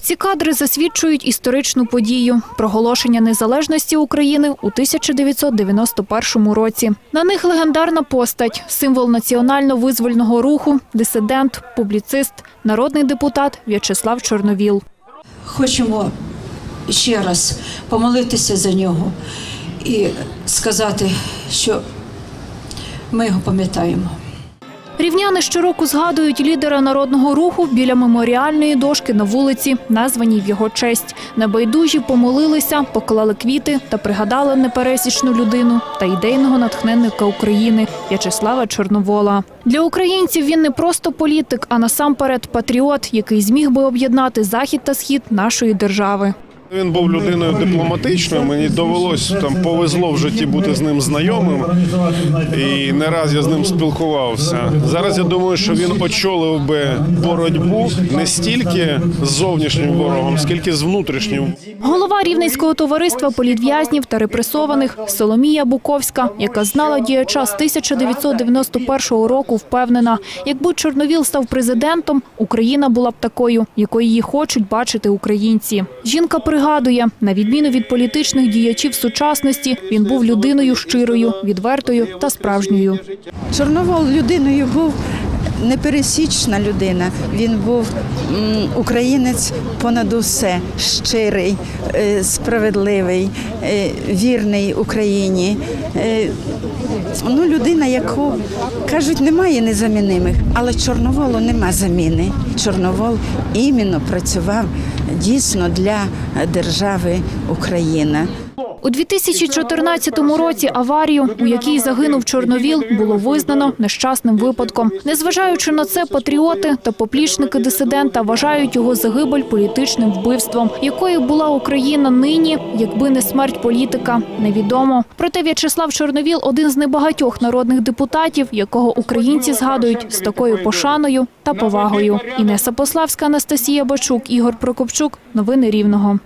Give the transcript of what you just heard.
Ці кадри засвідчують історичну подію проголошення незалежності України у 1991 році. На них легендарна постать, символ національно-визвольного руху, дисидент, публіцист, народний депутат В'ячеслав Чорновіл. Хочемо ще раз помолитися за нього і сказати, що ми його пам'ятаємо. Рівняни щороку згадують лідера народного руху біля меморіальної дошки на вулиці, названій в його честь. Небайдужі помолилися, поклали квіти та пригадали непересічну людину та ідейного натхненника України В'ячеслава Чорновола. Для українців він не просто політик, а насамперед патріот, який зміг би об'єднати захід та схід нашої держави. Він був людиною дипломатичною. Мені довелось там повезло в житті бути з ним знайомим, і не раз я з ним спілкувався. Зараз я думаю, що він очолив би боротьбу не стільки з зовнішнім ворогом, скільки з внутрішнім. Голова Рівненського товариства політв'язнів та репресованих Соломія Буковська, яка знала діяча з 1991 року, впевнена, якби Чорновіл став президентом, Україна була б такою, якою її хочуть бачити українці. Жінка пригадує, на відміну від політичних діячів сучасності, він був людиною щирою, відвертою та справжньою. Чорновол людиною був непересічна людина. Він був українець понад усе, щирий, е, справедливий, е, вірний Україні. Е, Ну, людина, яку кажуть, немає незамінимих, але Чорноволу нема заміни. Чорновол іменно працював дійсно для держави Україна. У 2014 році аварію, у якій загинув Чорновіл, було визнано нещасним випадком. Незважаючи на це, патріоти та поплічники дисидента вважають його загибель політичним вбивством. Якою була Україна нині, якби не смерть політика, невідомо. Проте В'ячеслав Чорновіл один з небагатьох народних депутатів, якого українці згадують з такою пошаною та повагою. Інеса Пославська, Анастасія Бачук, Ігор Прокопчук. Новини Рівного.